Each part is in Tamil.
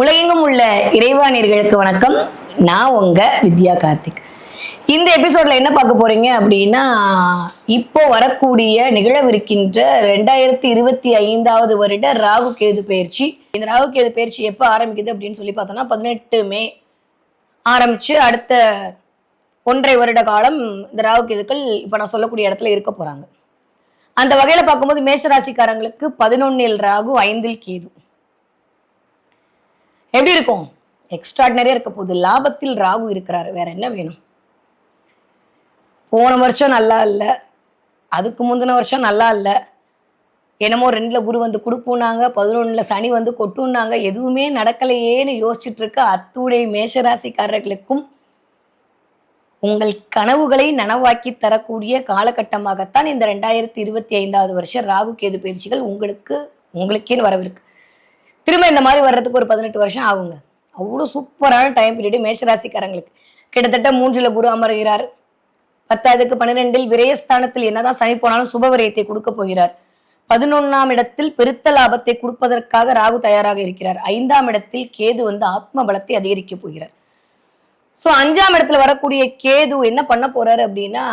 உலகெங்கும் உள்ள இறைவானியர்களுக்கு வணக்கம். நான் உங்க வித்யா கார்த்திக். இந்த எபிசோட்ல என்ன பார்க்க போறீங்க அப்படின்னா இப்போ வரக்கூடிய நிகழவிருக்கின்ற ரெண்டாயிரத்தி இருபத்தி ஐந்தாவது வருட ராகு கேது பயிற்சி. இந்த ராகு கேது பயிற்சி எப்போ ஆரம்பிக்குது அப்படின்னு சொல்லி பார்த்தோம்னா பதினெட்டு மே ஆரம்பிச்சு அடுத்த ஒன்றரை வருட காலம் இந்த ராகு கேதுக்கள் இப்போ நான் சொல்லக்கூடிய இடத்துல இருக்க போறாங்க. அந்த வகையில பார்க்கும்போது மேஷராசிக்காரங்களுக்கு பதினொன்னில் ராகு ஐந்தில் கேது. எப்படி இருக்கும்? எக்ஸ்ட்ராடினரியா இருக்க போகுது லாபத்தில் ராகு இருக்கிறாரு. வேற என்ன வேணும்? போன வருஷம் நல்லா இல்லை. அதுக்கு முந்தின வருஷம் நல்லா இல்லை. என்னமோ ரெண்டுல குரு வந்து கொடுப்போம்னாங்க பதினொன்னுல சனி வந்து கொட்டுனாங்க. எதுவுமே நடக்கலையேன்னு யோசிச்சுட்டு இருக்க அத்துடைய மேஷராசிக்காரர்களுக்கும் உங்கள் கனவுகளை நனவாக்கி தரக்கூடிய காலகட்டமாகத்தான் இந்த ரெண்டாயிரத்தி இருபத்தி ஐந்தாவது வருஷம் ராகு கேது பயிற்சிகள் உங்களுக்கு உங்களுக்கேன்னு வரவிருக்கு. திரும்ப இந்த மாதிரி வர்றதுக்கு ஒரு பதினெட்டு வருஷம் ஆகுங்க. அவ்வளோ சூப்பரான டைம் பீரியடு மேஷராசிக்காரங்களுக்கு. கிட்டத்தட்ட மூன்றில் குரு அமர்கிறார். பத்தாவதுக்கு பன்னிரெண்டில் விரயஸ்தானத்தில் என்னதான் சனி போனாலும் சுப விரயத்தை கொடுக்க போகிறார். பதினொன்னாம் இடத்தில் பெருத்த லாபத்தை கொடுப்பதற்காக ராகு தயாராக இருக்கிறார். ஐந்தாம் இடத்தில் கேது வந்து ஆத்ம பலத்தை அதிகரிக்க போகிறார். ஸோ அஞ்சாம் இடத்துல வரக்கூடிய கேது என்ன பண்ண போறாரு அப்படின்னா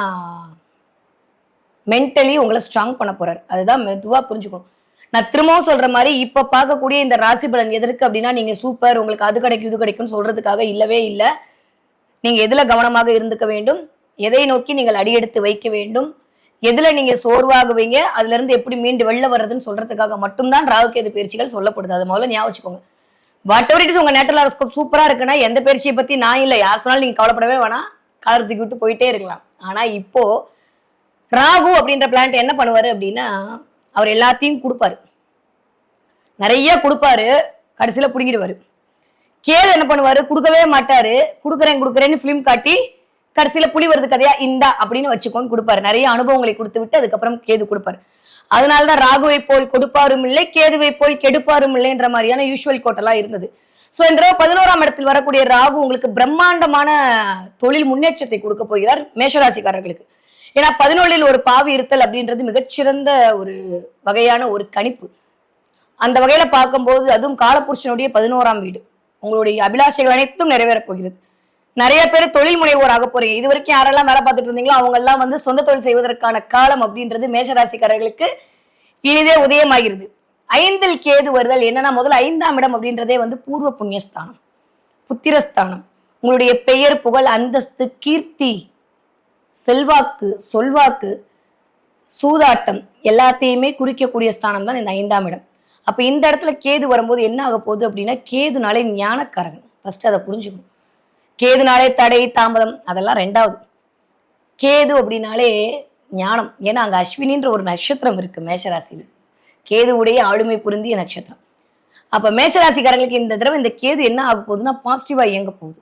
மென்டலி உங்களை ஸ்ட்ராங் பண்ண போறாரு. அதுதான் மெதுவா புரிஞ்சுக்கணும். நான் திரும்பவும் சொல்ற மாதிரி இப்ப பார்க்கக்கூடிய இந்த ராசி பலன் எதற்கு அப்படின்னா நீங்க சூப்பர் உங்களுக்கு அது கிடைக்கும் இது கிடைக்கும் சொல்றதுக்காக இல்லவே இல்லை. நீங்க எதுல கவனமாக இருந்துக்க வேண்டும்? எதை நோக்கி நீங்கள் அடியெடுத்து வைக்க வேண்டும்? எதுல நீங்க சோர்வாகுவீங்க? அதுல இருந்து எப்படி மீண்டு வெளில வர்றதுன்னு சொல்றதுக்காக மட்டும்தான் ராகுகேது பயிற்சிகள் சொல்லப்படுது. அது முதல்ல ஞாபகம் வச்சுக்கோங்க. வாட் எவர் இட் இஸ் உங்க நேட்டல் ஹாரோஸ்கோப் சூப்பரா இருக்குன்னா எந்த பயிற்சியை பத்தி நான் இல்லை யார் சொன்னாலும் நீங்க கவலைப்படவே வேணாம். கலர் தூக்கி விட்டு போயிட்டே இருக்கலாம். ஆனா இப்போ ராகு அப்படின்ற பிளான்ட் என்ன பண்ணுவாரு அப்படின்னா அவர் எல்லாத்தையும் கொடுப்பாரு. நிறைய கொடுப்பாரு. கடைசியில பிடுங்கிடுவாரு. கேது என்ன பண்ணுவாரு? கொடுக்கவே மாட்டாரு. கொடுக்குறேன் கொடுக்குறேன்னு ஃபிலிம் காட்டி கடைசியில புலி வருது கதையா? இந்தா அப்படின்னு வச்சுக்கோன்னு கொடுப்பாரு. நிறைய அனுபவங்களை கொடுத்து விட்டு அதுக்கப்புறம் கேது கொடுப்பாரு. அதனாலதான் ராகுவை போல் கொடுப்பாரும் இல்லை கேதுவை போல் கெடுப்பாரும் இல்லைன்ற மாதிரியான யூஷுவல் கோட்டெல்லாம் இருந்தது. ஸோ இந்த தடவை பதினோராம் இடத்தில் வரக்கூடிய ராகு உங்களுக்கு பிரம்மாண்டமான தொழில் முன்னேற்றத்தை கொடுக்க போகிறார் மேஷராசிக்காரர்களுக்கு. ஏன்னா பதினொன்றில் ஒரு பாவி இருத்தல் அப்படின்றது மிகச்சிறந்த ஒரு வகையான ஒரு கணிப்பு. அந்த வகையில பார்க்கும்போது அதுவும் காலபுருஷனுடைய பதினோராம் வீடு. உங்களுடைய அபிலாஷைகள் அனைத்தும் நிறைவேறப் போகிறது. நிறைய பேர் தொழில் முனைவோராக போறீங்க. இது வரைக்கும் யாரெல்லாம் வேலை பார்த்துட்டு இருந்தீங்களோ அவங்க எல்லாம் வந்து சொந்த தொழில் செய்வதற்கான காலம் அப்படின்றது மேஷராசிக்காரர்களுக்கு இனிதே உதயமாகிறது. ஐந்தில் கேது வருதல் என்னன்னா முதல்ல ஐந்தாம் இடம் அப்படின்றதே வந்து பூர்வ புண்ணியஸ்தானம் புத்திரஸ்தானம். உங்களுடைய பெயர் புகழ் அந்தஸ்து கீர்த்தி செல்வாக்கு சொல்வாக்கு சூதாட்டம் எல்லாத்தையுமே குறிக்கக்கூடிய ஸ்தானம் தான் இந்த ஐந்தாம் இடம். அப்போ இந்த இடத்துல கேது வரும்போது என்ன ஆக போகுது அப்படின்னா கேதுனாலே ஞானக்காரகன். ஃபஸ்ட்டு அதை புரிஞ்சுக்கணும். கேதுனாலே தடை தாமதம் அதெல்லாம் ரெண்டாவது. கேது அப்படின்னாலே ஞானம். ஏன்னா அங்கே அஸ்வினின்ற ஒரு நட்சத்திரம் இருக்குது மேஷராசியில். கேதுவுடைய ஆளுமை புரிந்திய நட்சத்திரம். அப்போ மேஷராசிக்காரங்களுக்கு இந்த தடவை இந்த கேது என்ன ஆக போகுதுன்னா பாசிட்டிவாக இயங்க போகுது.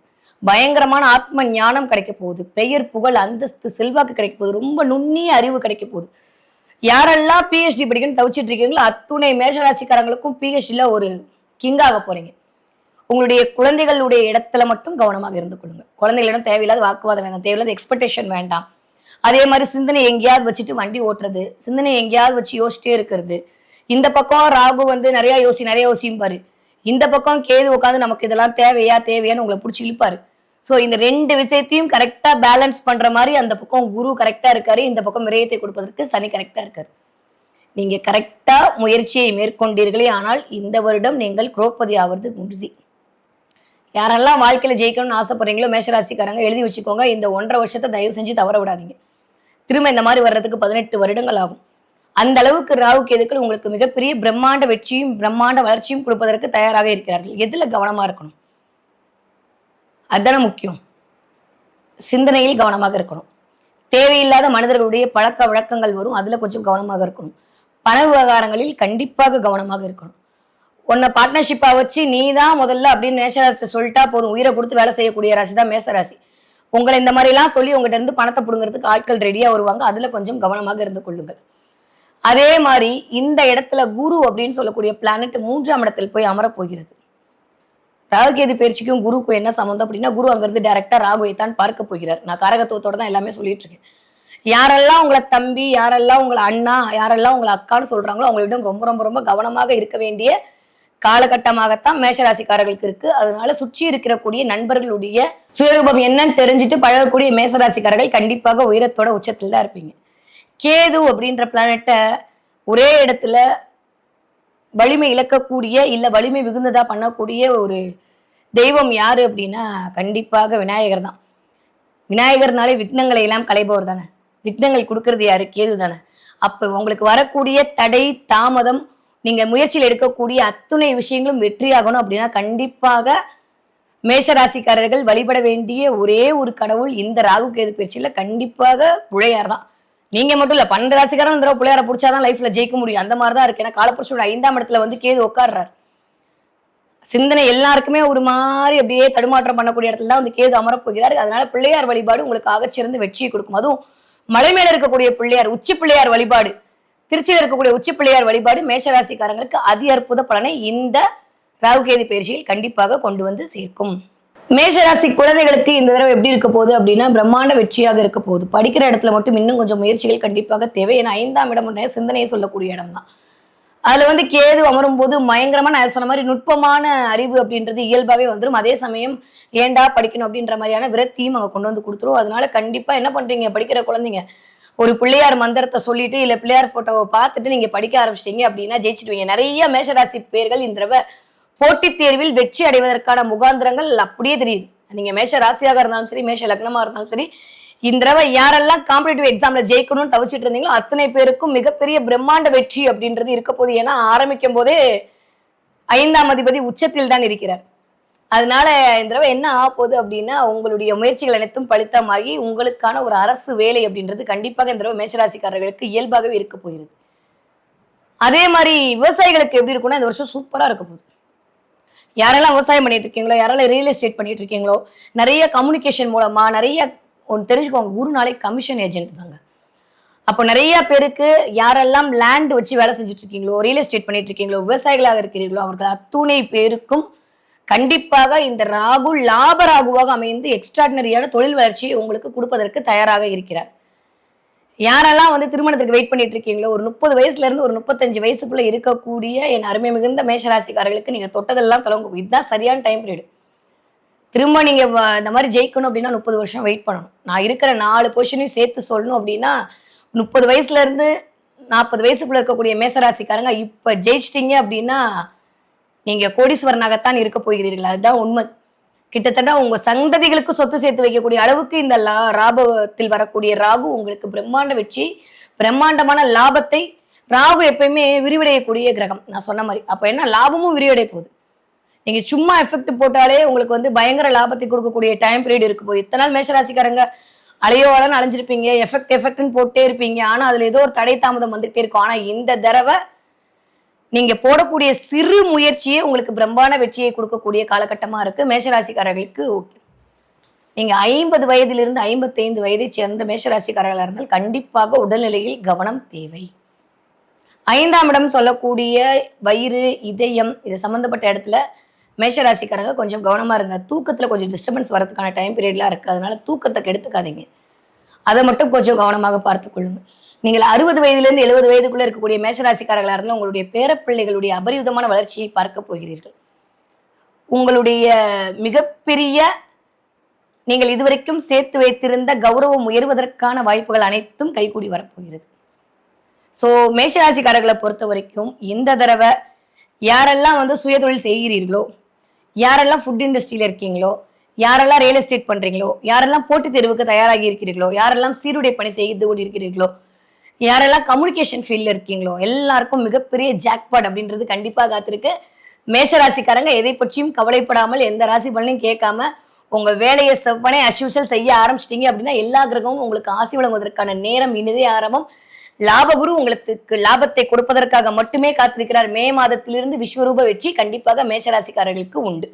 பயங்கரமான ஆத்ம ஞானம் கிடைக்க போகுது. பெயர் புகழ் அந்தஸ்து செல்வாக்கு கிடைக்க போகுது. ரொம்ப நுண்ணிய அறிவு கிடைக்க போகுது. யாரெல்லாம் பிஹெச்டி படிக்கணும்னு தவிச்சிட்டு இருக்கீங்களோ அத்துணை மேஷராசிக்காரங்களுக்கும் பிஹெச்டியில் ஒரு கிங்காக போறீங்க. உங்களுடைய குழந்தைகளுடைய இடத்துல மட்டும் கவனமாக இருந்து கொள்ளுங்க. குழந்தைகளிடம் தேவையில்லாத வாக்குவாதம் வேண்டாம். தேவையில்லாத எக்ஸ்பெக்டேஷன் வேண்டாம். அதே மாதிரி சிந்தனை எங்கேயாவது வச்சுட்டு வண்டி ஓட்டுறது சிந்தனை எங்கேயாவது வச்சு யோசிச்சிட்டே இருக்கிறது. இந்த பக்கம் ராகு வந்து நிறைய யோசி நிறைய பாரு இந்த பக்கம் கேது உட்காந்து நமக்கு இதெல்லாம் தேவையா தேவையான்னு உங்களை பிடிச்சி இழுப்பாரு. ஸோ இந்த ரெண்டு விஷயத்தையும் கரெக்டா பேலன்ஸ் பண்ற மாதிரி அந்த பக்கம் குரு கரெக்டா இருக்காரு. இந்த பக்கம் விரயத்தை கொடுப்பதற்கு சனி கரெக்டா இருக்காரு. நீங்க கரெக்டா முயற்சியை மேற்கொண்டீர்களே ஆனால் இந்த வருடம் நீங்கள் குரோப்பதி ஆவது உறுதி. யாரெல்லாம் வாழ்க்கையில ஜெயிக்கணும்னு ஆசைப்படுறீங்களோ மேஷராசிக்காரங்க எழுதி வச்சுக்கோங்க. இந்த ஒன்றரை வருஷத்தை தயவு செஞ்சு தவற விடாதீங்க. திரும்ப இந்த மாதிரி வர்றதுக்கு பதினெட்டு வருடங்கள் ஆகும். அந்த அளவுக்கு ராகு கேதுக்கள் உங்களுக்கு மிகப்பெரிய பிரம்மாண்ட வெற்றியும் பிரம்மாண்ட வளர்ச்சியும் கொடுப்பதற்கு தயாராக இருக்கிறார்கள். எதுல கவனமா இருக்கணும்? அதுதானே முக்கியம். சிந்தனையில் கவனமாக இருக்கணும். தேவையில்லாத மனிதர்களுடைய பழக்க வழக்கங்கள் வரும் அதில் கொஞ்சம் கவனமாக இருக்கணும். பண விவகாரங்களில் கண்டிப்பாக கவனமாக இருக்கணும். உன்னை பார்ட்னர்ஷிப்பாக வச்சு நீ தான் முதல்ல அப்படின்னு மேஷராசி சொல்லிட்டா போதும். உயிரை கொடுத்து வேலை செய்யக்கூடிய ராசி தான் மேசராசி உங்களை இந்த மாதிரிலாம் சொல்லி உங்கள்கிட்ட இருந்து பணத்தை பிடுங்கிறதுக்கு ஆட்கள் ரெடியாக வருவாங்க. அதில் கொஞ்சம் கவனமாக இருந்து கொள்ளுங்கள். அதே மாதிரி இந்த இடத்துல குரு அப்படின்னு சொல்லக்கூடிய பிளானட் மூன்றாம் இடத்தில் போய் அமரப் போகிறது. ராகுகேது பயிற்சிக்கும் குருக்கும் என்ன சம்மந்தம் அப்படின்னா குரு அங்கிருந்து டைரக்டா ராகுவை தான் பார்க்க போகிறார். நான் காரகத்துவத்தோட தான் எல்லாமே சொல்லிட்டு இருக்கேன். யாரெல்லாம் உங்களை தம்பி யாரெல்லாம் உங்களை அண்ணா யாரெல்லாம் உங்களை அக்கான்னு சொல்றாங்களோ அவங்களிடம் ரொம்ப ரொம்ப ரொம்ப கவனமாக இருக்க வேண்டிய காலகட்டமாகத்தான் மேஷராசிக்காரர்களுக்கு இருக்கு. அதனால சுற்றி இருக்கக்கூடிய நண்பர்களுடைய சுயரூபம் என்னன்னு தெரிஞ்சுட்டு பழகக்கூடிய மேசராசிக்காரர்கள் கண்டிப்பாக உயரத்தோட உச்சத்தில் தான் இருப்பீங்க. கேது அப்படின்ற பிளானட்டை ஒரே இடத்துல வலிமை இழக்கக்கூடிய இல்ல வலிமை மிகுந்ததா பண்ணக்கூடிய ஒரு தெய்வம் யாரு அப்படின்னா கண்டிப்பாக விநாயகர் தான். விநாயகர்னாலே விக்னங்களை எல்லாம் களைபவர் தானே. விக்னங்கள் கொடுக்கறது யாரு? கேது தானே. அப்ப உங்களுக்கு வரக்கூடிய தடை தாமதம் நீங்க முயற்சியில் எடுக்கக்கூடிய அத்துணை விஷயங்களும் வெற்றியாகணும் அப்படின்னா கண்டிப்பாக மேஷராசிக்காரர்கள் வழிபட வேண்டிய ஒரே ஒரு கடவுள் இந்த ராகு கேது பயிற்சியில கண்டிப்பாக புழையார் தான். நீங்க மட்டும் இல்ல பன்னெண்டு ராசிக்காரன் இந்த பிள்ளையார புள்ளையார பிடிச்சாதான் லைஃப்ல ஜெயிக்க முடியும். அந்த மாதிரி தான் இருக்கு. ஏன்னா காலப்புருஷோட ஐந்தாம் இடத்துல வந்து கேது உட்கார்றாரு. சிந்தனை எல்லாருக்குமே ஒரு மாதிரி அப்படியே தடுமாற்றம் பண்ணக்கூடிய இடத்துல தான் வந்து கேது அமரப்போகிறாரு. அதனால பிள்ளையார் வழிபாடு உங்களுக்கு ஆகச்சிறந்து வெற்றியை கொடுக்கும். அதுவும் மலை மேல இருக்கக்கூடிய பிள்ளையார் உச்சி பிள்ளையார் வழிபாடு திருச்சியில் இருக்கக்கூடிய உச்சி பிள்ளையார் வழிபாடு மேஷராசிக்காரங்களுக்கு அதி அற்புத பலனை இந்த ராகுகேது பயிற்சியில் கண்டிப்பாக கொண்டு வந்து சேர்க்கும். மேஷராசி குழந்தைகளுக்கு இந்த தடவை எப்படி இருக்க போகுது அப்படின்னா பிரம்மாண்ட வெற்றியாக இருக்க போகுது. படிக்கிற இடத்துல மட்டும் இன்னும் கொஞ்சம் முயற்சிகள் கண்டிப்பாக தேவை. ஏன்னா ஐந்தாம் இடம் ஒன்றே சிந்தனையை சொல்லக்கூடிய இடம் தான் அதுல வந்து கேது அமரும் போது பயங்கரமா நான் சொன்ன மாதிரி நுட்பமான அறிவு அப்படின்றது இயல்பாவே வந்துடும் அதே சமயம் ஏன்டா படிக்கணும் அப்படின்ற மாதிரியான விரத்தியும் அங்க கொண்டு வந்து கொடுத்துரும். அதனால கண்டிப்பா என்ன பண்றீங்க? படிக்கிற குழந்தைங்க ஒரு பிள்ளையார் மந்திரத்தை சொல்லிட்டு இல்ல பிள்ளையார் போட்டோவை பார்த்துட்டு நீங்க படிக்க ஆரம்பிச்சிட்டீங்க அப்படின்னா ஜெயிச்சிடுவீங்க. நிறைய மேஷராசி பேர்கள் இந்த தடவை போட்டித் தேர்வில் வெற்றி அடைவதற்கான முகாந்திரங்கள் அப்படியே தெரியுது. நீங்க மேஷ ராசியாக இருந்தாலும் சரி மேஷ லக்னமா இருந்தாலும் சரி இந்த தடவை யாரெல்லாம் காம்படிட்டிவ் எக்ஸாம்ல ஜெயிக்கணும்னு தவிச்சிட்டு இருந்தீங்களோ அத்தனை பேருக்கும் மிகப்பெரிய பிரம்மாண்ட வெற்றி அப்படின்றது இருக்க போகுது. ஏன்னா ஆரம்பிக்கும் போதே ஐந்தாம் அதிபதி உச்சத்தில் தான் இருக்கிறார். அதனால இந்த தடவை என்ன ஆக போகுது அப்படின்னா உங்களுடைய முயற்சிகள் அனைத்தும் பலித்தமாகி உங்களுக்கான ஒரு அரசு வேலை அப்படின்றது கண்டிப்பாக இந்த தடவை மேஷராசிக்காரர்களுக்கு இயல்பாகவே இருக்க போகிறது. அதே மாதிரி விவசாயிகளுக்கு எப்படி இருக்கும்னா இந்த வருஷம் சூப்பரா இருக்க போகுது. யாரெல்லாம் விவசாயம் பண்ணிட்டு இருக்கீங்களோ யாரெல்லாம் ரியல் எஸ்டேட் பண்ணிட்டு இருக்கீங்களோ நிறைய கம்யூனிகேஷன் மூலமா நிறைய ஒன்று தெரிஞ்சுக்கோங்க. குருநாளை கமிஷன் ஏஜென்ட் தாங்க. அப்போ நிறைய பேருக்கு யாரெல்லாம் லேண்ட் வச்சு வேலை செஞ்சுட்டு இருக்கீங்களோ ரியல் எஸ்டேட் பண்ணிட்டு இருக்கீங்களோ விவசாயிகளாக இருக்கிறீர்களோ அவர்கள் அத்துணை பேருக்கும் கண்டிப்பாக இந்த ராகு லாப ராகுவாக அமைந்து எக்ஸ்ட்ராடினரியான தொழில் வளர்ச்சியை உங்களுக்கு கொடுப்பதற்கு தயாராக இருக்கிறார். யாரெல்லாம் வந்து திருமணத்துக்கு வெயிட் பண்ணிட்டு இருக்கீங்களோ ஒரு முப்பது வயசுல இருந்து ஒரு முப்பத்தஞ்சு வயசுக்குள்ள இருக்கக்கூடிய என் அருமை மிகுந்த மேஷராசிக்காரர்களுக்கு நீங்க தொட்டதெல்லாம் தொடங்கும் இதுதான் சரியான டைம் பீரியட் திரும்ப நீங்க வ- இந்த மாதிரி ஜெயிக்கணும் அப்படின்னா முப்பது வருஷம் வெயிட் பண்ணணும். நான் இருக்கிற நாலு பொசிஷனையும் சேர்த்து சொல்லணும் அப்படின்னா முப்பது வயசுல இருந்து நாற்பது வயசுக்குள்ள இருக்கக்கூடிய மேசராசிக்காரங்க இப்ப ஜெயிச்சிட்டீங்க அப்படின்னா நீங்க கோடீஸ்வரனாகத்தான் இருக்க போகிறீர்கள். அதுதான் உண்மை. கிட்டத்தட்ட உங்க சந்ததிகளுக்கு சொத்து சேர்த்து வைக்கக்கூடிய அளவுக்கு இந்த லா ராபத்தில் வரக்கூடிய ராகு உங்களுக்கு பிரம்மாண்ட வெற்றி பிரம்மாண்டமான லாபத்தை ராகு எப்பயுமே விரிவடையக்கூடிய கிரகம். நான் சொன்ன மாதிரி. அப்ப என்ன? லாபமும் விரிவடைய போகுது. நீங்க சும்மா எஃபெக்ட் போட்டாலே உங்களுக்கு வந்து பயங்கர லாபத்தை கொடுக்கக்கூடிய டைம் பீரியட் இருக்கு போது இத்தனை நாள் மேஷராசிக்காரங்க அலையோலன்னு அலைஞ்சிருப்பீங்க. எஃபெக்ட் எஃபெக்ட்னு போட்டே இருப்பீங்க. ஆனா அதுல ஏதோ ஒரு தடை தாமதம் வந்துட்டே இருக்கும். ஆனா இந்த தடவை நீங்க போடக்கூடிய சிறு முயற்சியே உங்களுக்கு பிரம்மாண்ட வெற்றியை கொடுக்கக்கூடிய காலகட்டமா இருக்கு. மேஷராசிக்காரர்களுக்கு ஓகே. நீங்க ஐம்பது வயதிலிருந்து ஐம்பத்தைந்து வயதை சேர்ந்த மேஷராசிக்காரர்களாக இருந்தால் கண்டிப்பாக உடல்நிலையில் கவனம் தேவை. ஐந்தாம் இடம் சொல்லக்கூடிய வயிறு இதயம் இது சம்மந்தப்பட்ட இடத்துல மேஷராசிக்காரங்க கொஞ்சம் கவனமாக இருங்க தூக்கத்தில் கொஞ்சம் டிஸ்டர்பன்ஸ் வரதுக்கான டைம் பீரியட்லாம் இருக்குது அதனால தூக்கத்தை கெடுத்துக்காதீங்க. அதை மட்டும் கொஞ்சம் கவனமாக பார்த்துக்கொள்ளுங்க. நீங்கள் அறுபது வயதிலிருந்து எழுபது வயதுக்குள்ள இருக்கக்கூடிய மேஷராசிக்காரர்களாக இருந்தால் உங்களுடைய பேரப்பிள்ளைகளுடைய அபரிவிதமான வளர்ச்சியை பார்க்க போகிறீர்கள். உங்களுடைய மிகப்பெரிய நீங்கள் இதுவரைக்கும் சேர்த்து வைத்திருந்த கௌரவம் உயர்வதற்கான வாய்ப்புகள் அனைத்தும் கைகூடி வரப்போகிறது. ஸோ மேஷராசிக்காரர்களை பொறுத்த வரைக்கும் இந்த தடவை யாரெல்லாம் வந்து சுயதொழில் செய்கிறீர்களோ யாரெல்லாம் ஃபுட் இண்டஸ்ட்ரியில் இருக்கீங்களோ யாரெல்லாம் ரியல் எஸ்டேட் பண்றீங்களோ யாரெல்லாம் போட்டித் தேர்வுக்கு தயாராகி இருக்கிறீர்களோ யாரெல்லாம் சீருடை பணி செய்து கொண்டு இருக்கிறீர்களோ யாரெல்லாம் கம்யூனிகேஷன் ஃபீல்டில் இருக்கீங்களோ எல்லாருக்கும் மிகப்பெரிய ஜாக்பாட் அப்படின்றது கண்டிப்பாக காத்திருக்கு. மேஷராசிக்காரங்க எதை பற்றியும் கவலைப்படாமல் எந்த ராசி பலனையும் கேட்காம உங்க வேலையை செவ்வனே அஸ்யூஷல் செய்ய ஆரம்பிச்சிட்டீங்க அப்படின்னா எல்லா கிரகமும் உங்களுக்கு ஆசி வழங்குவதற்கான நேரம் இனிதே ஆரம்பம். லாபகுரு உங்களுக்கு லாபத்தை கொடுப்பதற்காக மட்டுமே காத்திருக்கிறார். மே மாதத்திலிருந்து விஸ்வரூப வெற்றி கண்டிப்பாக மேஷராசிக்காரர்களுக்கு உண்டு.